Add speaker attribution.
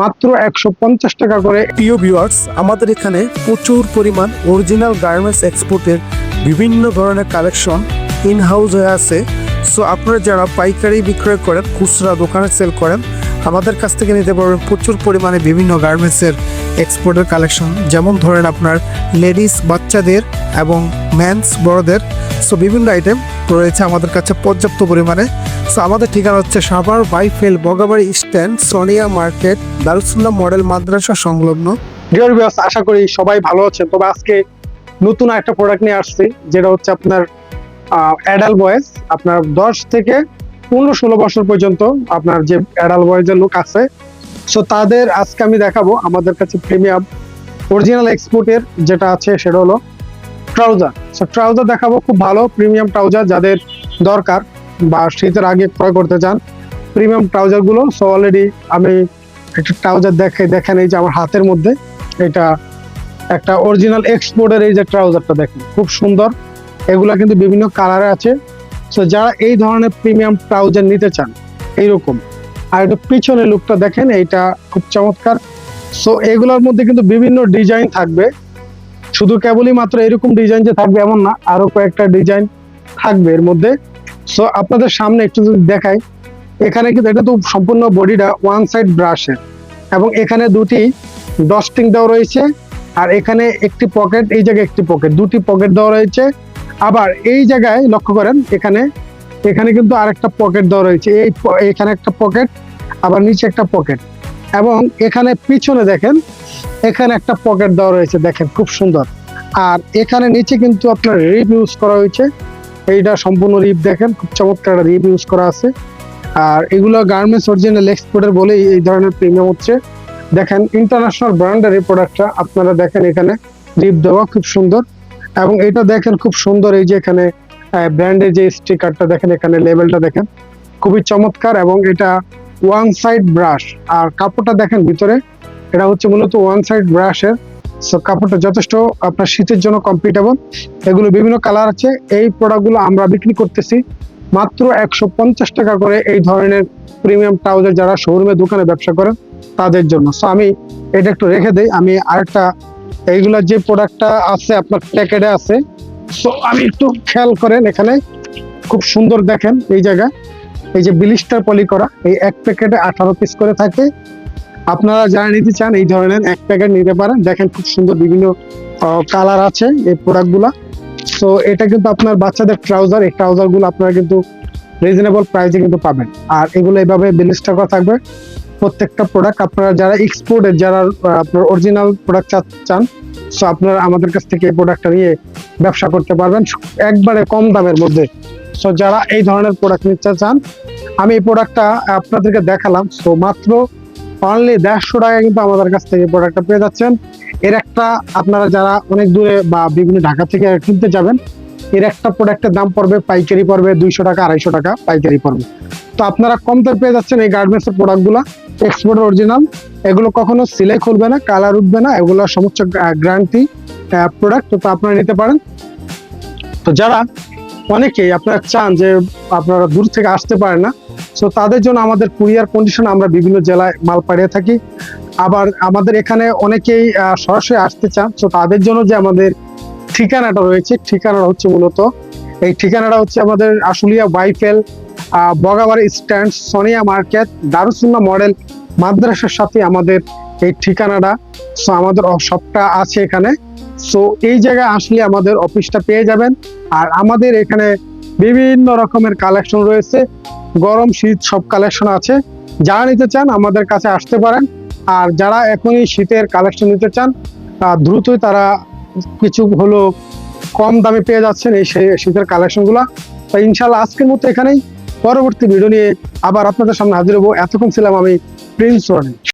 Speaker 1: মাত্র একশো পঞ্চাশ টাকা করে।
Speaker 2: প্রিয় ভিউয়ার্স আমাদের এখানে প্রচুর পরিমাণ অরিজিনাল গার্মেন্টস এক্সপোর্টের বিভিন্ন ধরনের কালেকশন ইন হাউস হয়ে আছে। সো আপনারা যারা পাইকারি বিক্রয় করেন, খুচরা দোকানে সেল করেন, আমাদের কাছ থেকে নিতে পারবেন প্রচুর পরিমাণে বিভিন্ন গার্মেন্টসের এক্সপোর্টের কালেকশন যেমন ধরেন আপনার লেডিস বাচ্চাদের এবং ম্যানস বড়দের। সো বিভিন্ন আইটেম রয়েছে আমাদের কাছে পর্যাপ্ত পরিমাণে। সো আমাদের ঠিকানা হচ্ছে Savar, বাইফেল, Bagabari stand Sonia market, Darussullah model মাদ্রাসা সংলগ্ন।
Speaker 1: ডিয়ার ভিউয়ার্স আশা করি সবাই ভালো আছেন। তবে আজকে নতুন একটা প্রোডাক্ট নিয়ে আসছি, যেটা হচ্ছে আপনার অ্যাডাল বয়েস আপনার দশ থেকে পনেরো ষোলো বছর পর্যন্ত আপনার যে অ্যাডাল বয়েজের লোক আছে। সো তাদের আজকে আমি দেখাবো আমাদের কাছে প্রিমিয়াম অরিজিনাল এক্সপোর্টের যেটা আছে, সেটা হলো ট্রাউজার সো ট্রাউজার দেখাবো, খুব ভালো প্রিমিয়াম ট্রাউজার যাদের দরকার। বা শীতের আগে ক্রয় করতে চান প্রিমিয়াম ট্রাউজারগুলো। সো অলরেডি আমি একটা ট্রাউজার দেখে দেখেন এই যে আমার হাতের মধ্যে। এটা একটা অরিজিনাল এক্সপোর্টের এই যে ট্রাউজারটা দেখেন, খুব সুন্দর। এগুলো কিন্তু বিভিন্ন কালারে আছে। সো যারা এই ধরনের প্রিমিয়াম ট্রাউজার নিতে চান, এইরকম। আর একটু পিছনে লুকটা দেখেন, এইটা খুব চমৎকার। সো এগুলোর মধ্যে কিন্তু বিভিন্ন ডিজাইন থাকবে। শুধু কেবলই মাত্র এরকম ডিজাইন যে থাকবে এমন না, আরও কয়েকটা ডিজাইন থাকবে এর মধ্যে। সো আপনাদের সামনে একটু যদি দেখাই, এখানে কিন্তু এটা তো সম্পূর্ণ বডিটা ওয়ান সাইড ব্রাশের এবং এখানে দুটি ডস্টিং দেওয়া রয়েছে, আর এখানে একটি পকেট এই জায়গায় একটি পকেট দুটি পকেট দেওয়া রয়েছে। আবার এই জায়গায় লক্ষ্য করেন, এখানে এখানে কিন্তু আরেকটা পকেট দেওয়া রয়েছে। এই এখানে একটা পকেট আবার নিচে একটা পকেট এবং এখানে পিছনে দেখেন, এখানে একটা পকেট দেওয়া রয়েছে, দেখেন, খুব সুন্দর। আর এখানে নিচে কিন্তু আপনার রিপ ইউজ করা হয়েছে। এইটা সম্পূর্ণ রিপ দেখেন, খুব চমৎকার একটা রিপ ইউজ করা আছে। আর এগুলো গার্মেন্টস অরিজিনাল এক্সপোর্টের বলেই এই ধরনের প্রিমিয়াম হচ্ছে। দেখেন ইন্টারন্যাশনাল ব্র্যান্ডের এই প্রোডাক্টটা আপনারা দেখেন এখানে, রিপ দেওয়া খুব সুন্দর। এবং এটা দেখেন খুব সুন্দর এই যে এখানে ব্র্যান্ডের যে স্টিকারটা দেখেন, এখানে লেভেলটা দেখেন, খুবই চমৎকার এবং এটা ওয়ান সাইড ব্রাশ আর কাপড়টা দেখেন ভিতরে, এটা হচ্ছে মূলত ওয়ান সাইড ব্রাশের সো কাপড়টা যথেষ্ট আপনার শীতের জন্য কমফিটেবল এগুলো বিভিন্ন কালার আছে। এই প্রোডাক্টগুলো আমরা বিক্রি করতেছি মাত্র একশো পঞ্চাশ টাকা করে এই ধরনের প্রিমিয়াম ট্রাউজার যারা শোরুমে দোকানে ব্যবসা করেন, তাদের জন্য। সো আমি এটা একটু রেখে দেই। আমি আরেকটা, এইগুলা যে প্রোডাক্টটা আছে আপনার প্যাকেটে আছে। সো আমি একটু খেয়াল করেন এখানে। খুব সুন্দর দেখেন এই জায়গা। এই যে বিলিস্টার পলি করা, এই এক প্যাকেটে আঠারো পিস করে থাকে। আপনারা যারা নিতে চান এই ধরনের এক প্যাকেট নিতে পারেন। দেখেন খুব সুন্দর বিভিন্ন কালার আছে এই প্রোডাক্টগুলা তো এটা কিন্তু আপনার বাচ্চাদের ট্রাউজার এই ট্রাউজারগুলো আপনারা কিন্তু রিজনেবল প্রাইসে কিন্তু পাবেন। আর এগুলো এইভাবে বিলিস্টার করা থাকবে। প্রত্যেকটা প্রোডাক্ট আপনারা যারা এক্সপোর্টের যারা আপনার অরিজিনাল প্রোডাক্ট চান সো আপনারা আমাদের কাছ থেকে এই প্রোডাক্টটা নিয়ে ব্যবসা করতে পারবেন একবারে কম দামের মধ্যে। সো যারা এই ধরনের প্রোডাক্ট নিতে চান, আমি এই প্রোডাক্টটা আপনাদেরকে দেখালাম। সো মাত্র অনলি দেড়শো টাকা কিন্তু আমাদের কাছ থেকে প্রোডাক্টটা পেয়ে যাচ্ছেন। এর একটা আপনারা যারা অনেক দূরে বা বিভিন্ন ঢাকা থেকে কিনতে যাবেন, এর একটা প্রোডাক্টের দাম পড়বে, পাইকারি পড়বে দুইশো টাকা, আড়াইশো টাকা পাইকারি পড়বে। তো আপনারা কম দামে পেয়ে যাচ্ছেন এই গার্মেন্টসের প্রোডাক্টগুলো এক্সপোর্ট অরিজিনাল এগুলো কখনো সিলাই খুলবে না কালার উঠবে না, এগুলো সমস্ত গ্যারান্টি প্রোডাক্ট তো আপনারা নিতে পারেন। তো যারা অনেকেই আপনারা চান যে আপনারা দূর থেকে আসতে পারেন না। সো তাদের জন্য আমাদের কুরিয়ার কন্ডিশন আমরা বিভিন্ন জেলায় মাল পাঠিয়ে থাকি। আবার আমাদের এখানে অনেকেই সরাসরি আসতে চান। তো তাদের জন্য যে আমাদের ঠিকানাটা রয়েছে, ঠিকানাটা হচ্ছে মূলত এই ঠিকানাটা হচ্ছে আমাদের Ashulia বাইফেল Bagabari stand, Sonia market Darussullah model, মাদ্রাসার সাথে আমাদের এই ঠিকানাটা সো আমাদের শপটা আছে এখানে। সো এই জায়গায় আসলে আমাদের অফিসটা পেয়ে যাবেন। আর আমাদের এখানে বিভিন্ন রকমের কালেকশন রয়েছে। গরম শীত সব কালেকশন আছে। যারা নিতে চান আমাদের কাছে আসতে পারেন। আর যারা এখনই শীতের কালেকশন নিতে চান দ্রুতই তারা কিছু হলো কম দামে পেয়ে যাচ্ছেন এই শীতের কালেকশনগুলো তো ইনশাল্লাহ আজকের মতো এখানেই। পরবর্তী ভিডিও নিয়ে আবার আপনাদের সামনে হাজির হব। এতক্ষণ ছিলাম আমি প্রিন্স